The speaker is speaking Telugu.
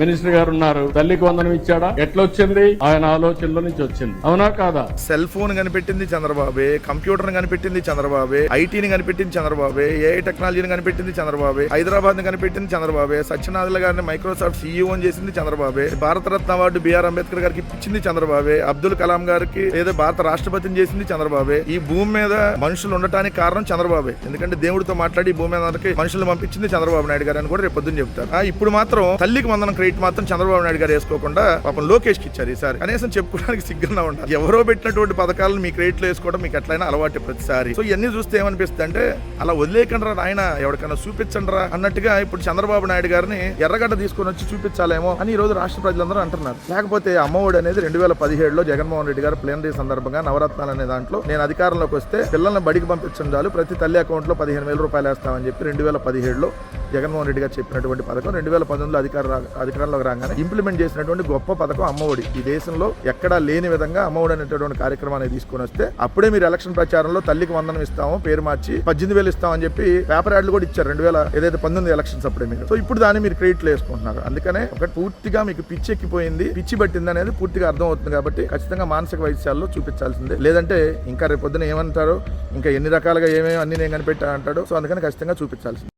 మినిస్టర్ గారు ఉన్నారు. తల్లికి వందనం ఇచ్చాడా? ఎట్లా వచ్చింది ఆయన ఆలోచనలో నుంచి వచ్చింది. అవునా కాదా? సెల్ ఫోన్ కనిపెట్టింది చంద్రబాబే కంప్యూటర్ కనిపెట్టింది చంద్రబాబే ఐటీని కనిపెట్టింది చంద్రబాబే ఏఐ టెక్నాలజీని కనిపెట్టింది చంద్రబాబే హైదరాబాద్ని కనిపెట్టింది చంద్రబాబే సత్యనాథుల గారిని మైక్రోసాఫ్ట్ సీఈఓ చేసింది చంద్రబాబే Bharat Ratna award B R Ambedkar గారికి ఇచ్చింది చంద్రబాబే అబ్దుల్ కలాం గారికి ఏదో భారత రాష్ట్రపతిని చేసింది చంద్రబాబే. ఈ భూమి మీద మనుషులు ఉండటానికి కారణం చంద్రబాబే. ఎందుకంటే దేవుడితో మాట్లాడి భూమి మీద మనుషులు పంపించింది చంద్రబాబు నాయుడు గారు అని కూడా రేపు పొద్దున్న చెప్తారు ఇప్పుడు మాత్రం తల్లికి వందనం క్రెడిట్ మాత్రం చంద్రబాబు నాయుడు గారు వేసుకోకుండా పాపం లోకేష్కి ఇచ్చారు ఈసారి. కనీసం చెప్పుకోవడానికి సిగ్గుగా ఉండాలి. ఎవరో పెట్టినటువంటి పథకాలను మీ క్రెడిట్లో వేసుకోవడం మీకు ఎట్లయినా అలవాటు ప్రతిసారి. సో ఇవన్నీ చూస్తే ఏమనిపిస్తుంది అంటే అలా వదిలేకండి రా ఆయన ఎవరికైనా చూపించండ్రా అన్నట్టుగా ఇప్పుడు చంద్రబాబు నాయుడు గారిని ఎర్రగడ్డ తీసుకొని వచ్చి చూపించాలేమో అని ఈ రోజు రాష్ట్ర ప్రజలందరూ అంటున్నారు. లేకపోతే అమ్మఒడి అనేది రెండు వేల పదిహేడులో జగన్మోహన్ రెడ్డి గారు ప్లేనరీ సందర్భంగా నవరత్నాలు అనే దాంట్లో నేను అధికారంలోకి వస్తే పిల్లల్ని బడికి పంపించడం చాలు ప్రతి తల్లి అకౌంట్లో పదిహేను వేల రూపాయలు వేస్తామని చెప్పి రెండు వేల పదిహేడులో జగన్మోహన్ రెడ్డి గారు చెప్పినటువంటి పథకం రెండు వేల పంతొమ్మిదిలో అధికార అధికారంలోకి రాగానే ఇంప్లిమెంట్ చేసినటువంటి గొప్ప పథకం అమ్మఒడి. ఈ దేశంలో ఎక్కడా లేని విధంగా అమ్మఒడి అనేటటువంటి కార్యక్రమాన్ని తీసుకొని వస్తే అప్పుడే మీరు ఎలక్షన్ ప్రచారంలో తల్లికి వందనం ఇస్తాము పేరు మార్చి పద్దెనిమిది వేలు ఇస్తామని చెప్పి పేపర్ యాడ్లు కూడా ఇచ్చారు. రెండు వేల ఏదైతే పంతొమ్మిది ఎలక్షన్స్ అప్పుడే మీరు. సో ఇప్పుడు దాన్ని మీరు క్రెడిట్లు వేసుకుంటున్నారు అందుకనే ఒక పూర్తిగా మీకు పిచ్చి ఎక్కిపోయింది. పిచ్చి పట్టింది అనేది పూర్తిగా అర్థం అవుతుంది కాబట్టి ఖచ్చితంగా మానసిక వైద్యాల్లో చూపించాల్సిందే. లేదంటే ఇంకా రేపు పొద్దున ఏమంటారు? ఇంకా ఎన్ని రకాలుగా ఏమేమి అన్ని నేను కనిపెట్టా అంటాడు. సో అందుకని ఖచ్చితంగా చూపించాల్సింది.